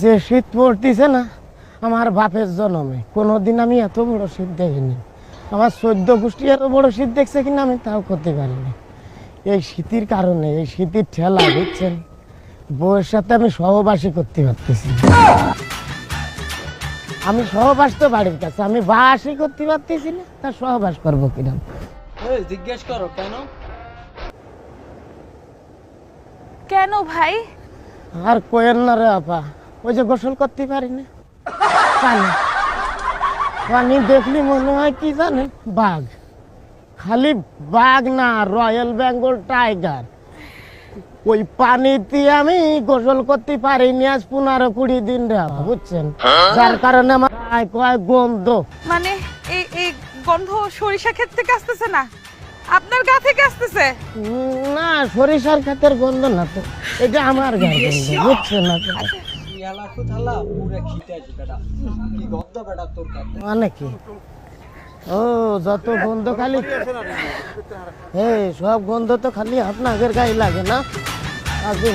যে শীত পড়তেছে না আমার বাপের জন্মে। কোনোদিন আমি এত বড় শীত দেখিনি। আমার চোদ্দ গোষ্ঠী এত বড় শীত দেখছে কিনা আমি তাও করতে পারিনি। এই শীতের কারণে এই শীতের ঠেলা বুঝছেন? বউয়ের সাথে আমি সহবাসী করতে পারতেছি আমি সহবাস তো বাড়ির কাছে আমি বাসই করতে পারতেছি না তা সহবাস করব কিনা? জিজ্ঞেস করো কেন? কেন ভাই? আর কোয়েন না রে আপা। ওই যে গোসল করতে পারি না। পানি। পানি দেখলি মনে হয় কি জানেন বাঘ। খালি বাঘ না রয়্যাল বেঙ্গল টাইগার। ওই পানিতে আমি গোসল করতে পারিনি আজ পনেরো কুড়ি দিন রে বুঝছেন? যার কারণে আমার কয় গন্ধ। মানে এই এই গন্ধ সরিষা ক্ষেত থেকে আসতেছে না? আপনার গা থেকে আসতেছে? না সরিষার ক্ষেতের গন্ধ না তো। এটা আমার গন্ধ বুঝছেন না কাছে? মানে কি? ও, যত গন্ধ খালি এই, সব গন্ধ তো খালি আপনাদের গায়ে লাগে না? আজকে